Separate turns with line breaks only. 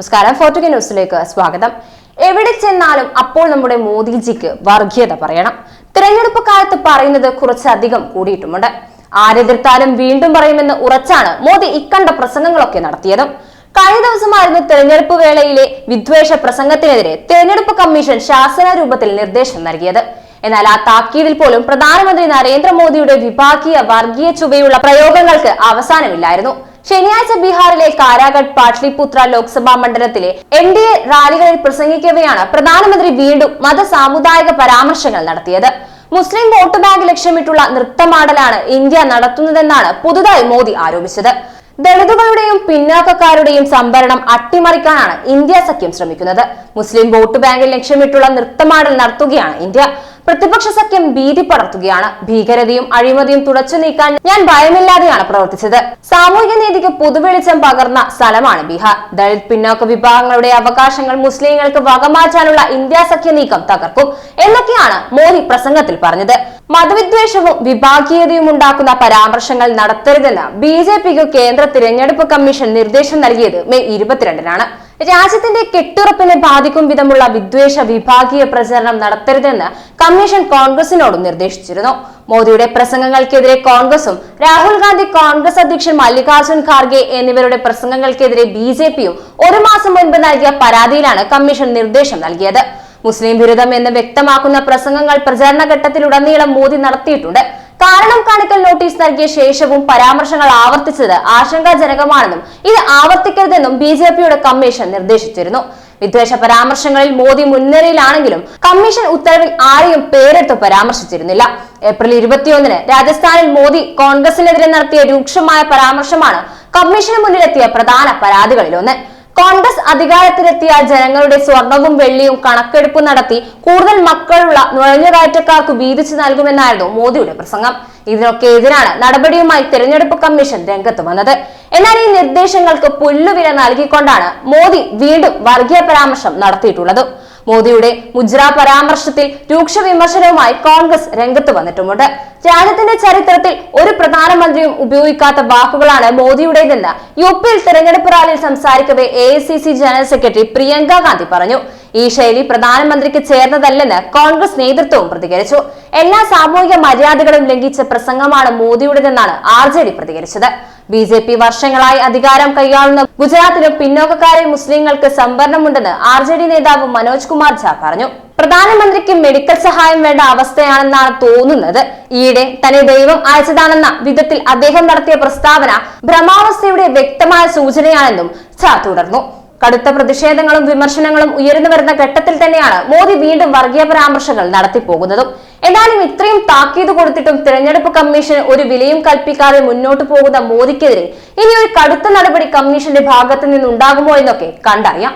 നമസ്കാരം. ഫോർട്ടുഗ ന്യൂസിലേക്ക് സ്വാഗതം. എവിടെ ചെന്നാലും അപ്പോൾ നമ്മുടെ മോദിജിക്ക് വർഗീയത പറയണം. തിരഞ്ഞെടുപ്പ് കാലത്ത് പറയുന്നത് കുറച്ചധികം കൂടിയിട്ടുമുണ്ട്. ആരെതിർത്താലും വീണ്ടും പറയുമെന്ന് ഉറച്ചാണ് മോദി ഇക്കണ്ട പ്രസംഗങ്ങളൊക്കെ നടത്തിയതും. കഴിഞ്ഞ ദിവസമായിരുന്നു തെരഞ്ഞെടുപ്പ് വേളയിലെ വിദ്വേഷ പ്രസംഗത്തിനെതിരെ തെരഞ്ഞെടുപ്പ് കമ്മീഷൻ ശാസന രൂപത്തിൽ നിർദ്ദേശം നൽകിയത്. എന്നാൽ ആ താക്കീതിൽ പോലും പ്രധാനമന്ത്രി നരേന്ദ്രമോദിയുടെ വിഭാഗീയ വർഗീയ ചുവയുള്ള പ്രയോഗങ്ങൾക്ക് അവസാനമില്ലായിരുന്നു. ശനിയാഴ്ച ബീഹാറിലെ കാരാഗഡ് പാട്ലിപുത്ര ലോക്സഭാ മണ്ഡലത്തിലെ എൻ ഡി എ റാലികളിൽ പ്രസംഗിക്കവെയാണ് പ്രധാനമന്ത്രി വീണ്ടും മത സാമുദായിക പരാമർശങ്ങൾ നടത്തിയത്. മുസ്ലിം വോട്ട് ബാങ്ക് ലക്ഷ്യമിട്ടുള്ള നൃത്തമാടലാണ് ഇന്ത്യ നടത്തുന്നതെന്നാണ് പുതുതായി മോദി ആരോപിച്ചത്. ദളിതുകളുടെയും പിന്നാക്കക്കാരുടെയും സംവരണം അട്ടിമറിക്കാനാണ് ഇന്ത്യ സഖ്യം ശ്രമിക്കുന്നത്. മുസ്ലിം വോട്ട് ബാങ്കിൽ ലക്ഷ്യമിട്ടുള്ള നൃത്തമാടൽ നടത്തുകയാണ് ഇന്ത്യ. പ്രതിപക്ഷ സഖ്യം ഭീതി പടർത്തുകയാണ്. ഭീകരതയും അഴിമതിയും തുടച്ചു നീക്കാൻ ഞാൻ ഭയമില്ലാതെയാണ് പ്രവർത്തിച്ചത്. സാമൂഹിക നീതിക്ക് പുതുവെളിച്ചം പകർന്ന സ്ഥലമാണ് ബീഹാർ. ദളിത് പിന്നോക്ക വിഭാഗങ്ങളുടെ അവകാശങ്ങൾ മുസ്ലിങ്ങൾക്ക് വകമാറ്റാനുള്ള ഇന്ത്യ സഖ്യ നീക്കം തകർക്കും എന്നൊക്കെയാണ് മോദി പ്രസംഗത്തിൽ പറഞ്ഞത്. മതവിദ്വേഷവും വിഭാഗീയതയും ഉണ്ടാക്കുന്ന പരാമർശങ്ങൾ നടത്തരുതെന്ന് ബി ജെ പിക്ക് കേന്ദ്ര തിരഞ്ഞെടുപ്പ് കമ്മീഷൻ നിർദ്ദേശം നൽകിയത് മെയ് ഇരുപത്തിരണ്ടിനാണ്. രാജ്യത്തിന്റെ കെട്ടുറപ്പിനെ ബാധിക്കും വിധമുള്ള വിദ്വേഷ വിഭാഗീയ പ്രചരണം നടത്തരുതെന്ന് കമ്മീഷൻ കോൺഗ്രസിനോടും നിർദ്ദേശിച്ചിരുന്നു. മോദിയുടെ പ്രസംഗങ്ങൾക്കെതിരെ കോൺഗ്രസും രാഹുൽ ഗാന്ധി കോൺഗ്രസ് അധ്യക്ഷൻ മല്ലികാർജുൻ ഖാർഗെ എന്നിവരുടെ പ്രസംഗങ്ങൾക്കെതിരെ ബി ജെ പിയും ഒരു മാസം മുൻപ് നൽകിയ പരാതിയിലാണ് കമ്മീഷൻ നിർദ്ദേശം നൽകിയത്. മുസ്ലിം വിരുദ്ധം എന്ന് വ്യക്തമാക്കുന്ന പ്രസംഗങ്ങൾ പ്രചാരണ ഘട്ടത്തിലുടനീളം മോദി നടത്തിയിട്ടുണ്ട്. കാരണം കാണിക്കൽ നോട്ടീസ് നൽകിയ ശേഷവും പരാമർശങ്ങൾ ആവർത്തിച്ചത് ആശങ്കാജനകമാണെന്നും ഇത് ആവർത്തിക്കരുതെന്നും ബി ജെ പിയുടെ കമ്മീഷൻ നിർദ്ദേശിച്ചിരുന്നു. വിദ്വേഷ പരാമർശങ്ങളിൽ മോദി മുൻനിരയിലാണെങ്കിലും കമ്മീഷൻ ഉത്തരവിൽ ആരെയും പേരെടുത്ത് പരാമർശിച്ചിരുന്നില്ല. ഏപ്രിൽ ഇരുപത്തിയൊന്നിന് രാജസ്ഥാനിൽ മോദി കോൺഗ്രസിനെതിരെ നടത്തിയ രൂക്ഷമായ പരാമർശമാണ് കമ്മീഷന് മുന്നിലെത്തിയ പ്രധാന പരാതികളിലൊന്ന്. കോൺഗ്രസ് അധികാരത്തിലെത്തിയ ജനങ്ങളുടെ സ്വർണവും വെള്ളിയും കണക്കെടുപ്പ് നടത്തി കൂടുതൽ മക്കളുള്ള നുഴഞ്ഞുകയറ്റക്കാർക്ക് വീതിച്ചു നൽകുമെന്നായിരുന്നു മോദിയുടെ പ്രസംഗം. ഇതിനൊക്കെ എതിരാണ് നടപടിയുമായി തെരഞ്ഞെടുപ്പ് കമ്മീഷൻ രംഗത്ത് വന്നത്. എന്നാൽ ഈ നിർദ്ദേശങ്ങൾക്ക് പുല്ലുവില നൽകിക്കൊണ്ടാണ് മോദി വീണ്ടും വർഗീയ പരാമർശം നടത്തിയിട്ടുള്ളത്. മോദിയുടെ മുജ്ര പരാമർശത്തിൽ രൂക്ഷ വിമർശനവുമായി കോൺഗ്രസ് രംഗത്ത് വന്നിട്ടുമുണ്ട്. രാജ്യത്തിന്റെ ചരിത്രത്തിൽ ഒരു പ്രധാനമന്ത്രിയും ഉപയോഗിക്കാത്ത വാക്കുകളാണ് മോദിയുടേതെന്ന് യു പിയിൽ തെരഞ്ഞെടുപ്പ് റാലിയിൽ സംസാരിക്കവേ A general secretary Priyanka Gandhi പറഞ്ഞു. ഈ ശൈലി പ്രധാനമന്ത്രിക്ക് ചേർന്നതല്ലെന്ന് കോൺഗ്രസ് നേതൃത്വവും പ്രതികരിച്ചു. എല്ലാ സാമൂഹിക മര്യാദകളും ലംഘിച്ച പ്രസംഗമാണ് മോദിയുടേതെന്നാണ് ആർ ജെ ഡി പ്രതികരിച്ചത്. ബി ജെ പി വർഷങ്ങളായി അധികാരം കൈയാളുന്ന ഗുജറാത്തിലും പിന്നോക്കക്കാരെ മുസ്ലിങ്ങൾക്ക് സംവരണമുണ്ടെന്ന് ആർ ജെ ഡി നേതാവ് മനോജ് കുമാർ ഝാ പറഞ്ഞു. പ്രധാനമന്ത്രിക്ക് മെഡിക്കൽ സഹായം വേണ്ട അവസ്ഥയാണെന്നാണ് തോന്നുന്നത്. ഈയിടെ തന്നെ ദൈവം അയച്ചതാണെന്ന വിധത്തിൽ അദ്ദേഹം നടത്തിയ പ്രസ്താവന ഭ്രമാവസ്ഥയുടെ വ്യക്തമായ സൂചനയാണെന്നും ഝാ തുടർന്നു. കടുത്ത പ്രതിഷേധങ്ങളും വിമർശനങ്ങളും ഉയർന്നു വരുന്ന ഘട്ടത്തിൽ തന്നെയാണ് മോദി വീണ്ടും വർഗീയ പരാമർശങ്ങൾ നടത്തിപ്പോകുന്നതും. എന്നാലും ഇത്രയും താക്കീത് കൊടുത്തിട്ടും തിരഞ്ഞെടുപ്പ് കമ്മീഷൻ ഒരു വിലയും കൽപ്പിക്കാതെ മുന്നോട്ട് പോകുന്ന മോദിക്കെതിരെ ഇനി ഒരു കടുത്ത നടപടി കമ്മീഷന്റെ ഭാഗത്തു നിന്നുണ്ടാകുമോ എന്നൊക്കെ കണ്ടറിയാം.